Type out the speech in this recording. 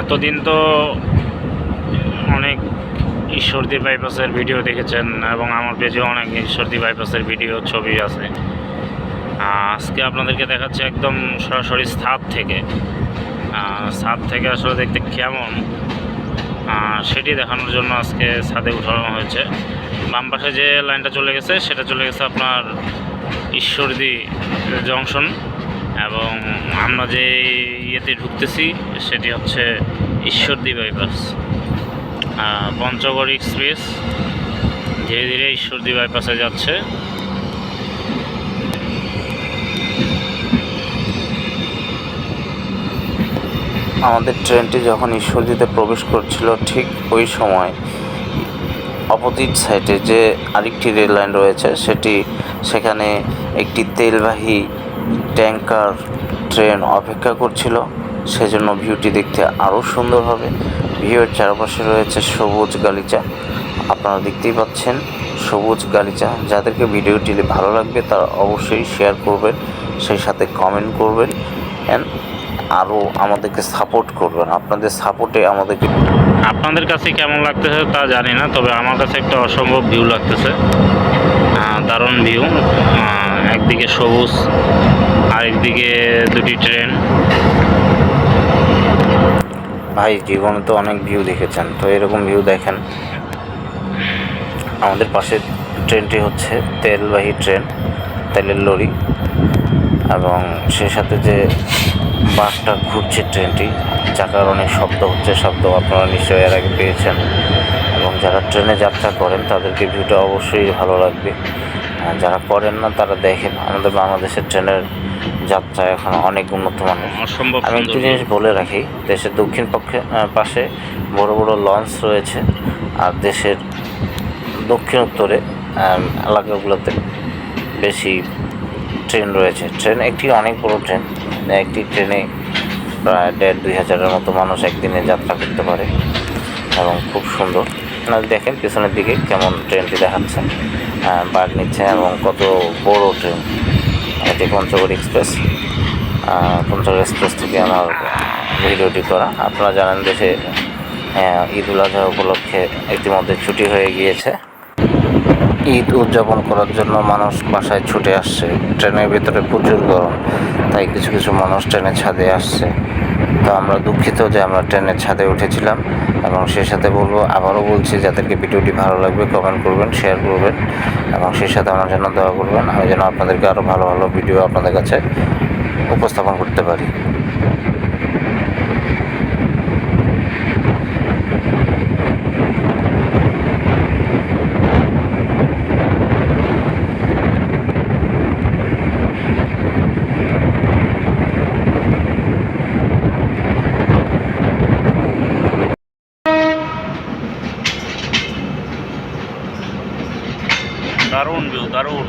এতদিন তো অনেক ঈশ্বরদী বাইপাসের ভিডিও দেখেছেন এবং আমার পেজেও অনেক ঈশ্বরদী বাইপাসের ভিডিও, ছবি আছে। আজকে আপনাদেরকে দেখাচ্ছি একদম সরাসরি ছাদ থেকে। ছাদ থেকে আসলে দেখতে কেমন? সেটি দেখানোর জন্য আজকে ছাদে উঠানো হয়েছে। বাম পাশে যে লাইনটা চলে গেছে, সেটা চলে গেছে আপনার ঈশ্বরদী জংশন। এবং আমরা যে ইয়েতে ঢুকতেছি, সেটি হচ্ছে ঈশ্বরদী বাইপাস পঞ্চগড় এক্সপ্রেস ধীরে ধীরে ঈশ্বরদী বাইপাসে যাচ্ছে। আমাদের ট্রেনটি যখন ঈশ্বরদীতে প্রবেশ করছিল ঠিক ওই সময় অপোজিট সাইডে যে আরেকটি রেল লাইন রয়েছে, সেটি সেখানে একটি তেলবাহী ট্যাঙ্কার ট্রেন অপেক্ষা করছিল। সেজন্য ভিউটি দেখতে আরও সুন্দর হবে। ভিউয়ের চারপাশে রয়েছে সবুজ গালিচা। আপনারা দেখতেই পাচ্ছেন সবুজ গালিচা। যাদেরকে ভিডিওটি ভালো লাগবে তারা অবশ্যই শেয়ার করবেন, সেই সাথে কমেন্ট করবেন অ্যান্ড আরও আমাদেরকে সাপোর্ট করবেন। আপনাদের সাপোর্টে আমাদেরকে আপনাদের কাছে কেমন লাগতেছে তা জানি না, তবে আমার কাছে একটা অসম্ভব ভিউ লাগতেছে। দারুণ ভিউ একদিকে সবুজ, আরেকদিকে দুটি ট্রেন ভাই, জীবনে তো অনেক ভিউ দেখেছেন, তো এরকম ভিউ দেখেন। আমাদের পাশে ট্রেনটি হচ্ছে তেলবাহী ট্রেন, তেলের লরি, এবং সে সাথে যে বাসটা ঘুরছে ট্রেনটি চাকার অনেক শব্দ হচ্ছে, শব্দ আপনারা নিশ্চয়ই এর আগে পেয়েছেন। এবং যারা ট্রেনে যাত্রা করেন, তাদেরকে ভিউটা অবশ্যই ভালো লাগবে। যারা করেন না, তারা দেখেন, আমাদের বাংলাদেশের ট্রেনের যাত্রা এখন অনেক উন্নত মানের। আমি একটু জিনিস বলে রাখি দেশের দক্ষিণ পক্ষে পাশে বড় বড় লঞ্চ রয়েছে আর দেশের দক্ষিণ উত্তরে এলাকাগুলোতে বেশি ট্রেন রয়েছে। ট্রেন একটি অনেক বড় ট্রেন একটি ট্রেনে প্রায় দেড় দুই হাজারের মতো মানুষ একদিনে যাত্রা করতে পারে এবং খুব সুন্দর। আপনারা দেখেন পিছনের দিকে কেমন ট্রেনটি দেখাচ্ছে বাঘ নিচ্ছে এবং কত বড় ট্রেন। এটি পঞ্চগড় এক্সপ্রেস পঞ্চগড় এক্সপ্রেস থেকে আমার ভিডিওটি করা। আপনারা জানেন দেশে ঈদ উল আজহা উপলক্ষে ইতিমধ্যে ছুটি হয়ে গিয়েছে। ঈদ উদযাপন করার জন্য মানুষ বাসায় ছুটে আসছে। ট্রেনের ভিতরে প্রচুর গরম, তাই কিছু কিছু মানুষ ট্রেনে ছাদে আসছে। তো আমরা দুঃখিত যে আমরা ট্রেনের ছাদে উঠেছিলাম এবং সেই সাথে বলব, আবারও বলছি, যাদেরকে ভিডিওটি ভালো লাগবে কমেন্ট করবেন শেয়ার করবেন এবং সেই সাথে আমার জন্য দেওয়া করবেন। আমি যেন আপনাদেরকে আরও ভালো ভালো ভিডিও আপনাদের কাছে উপস্থাপন করতে পারি। দারুণ ভিউ দারুণ।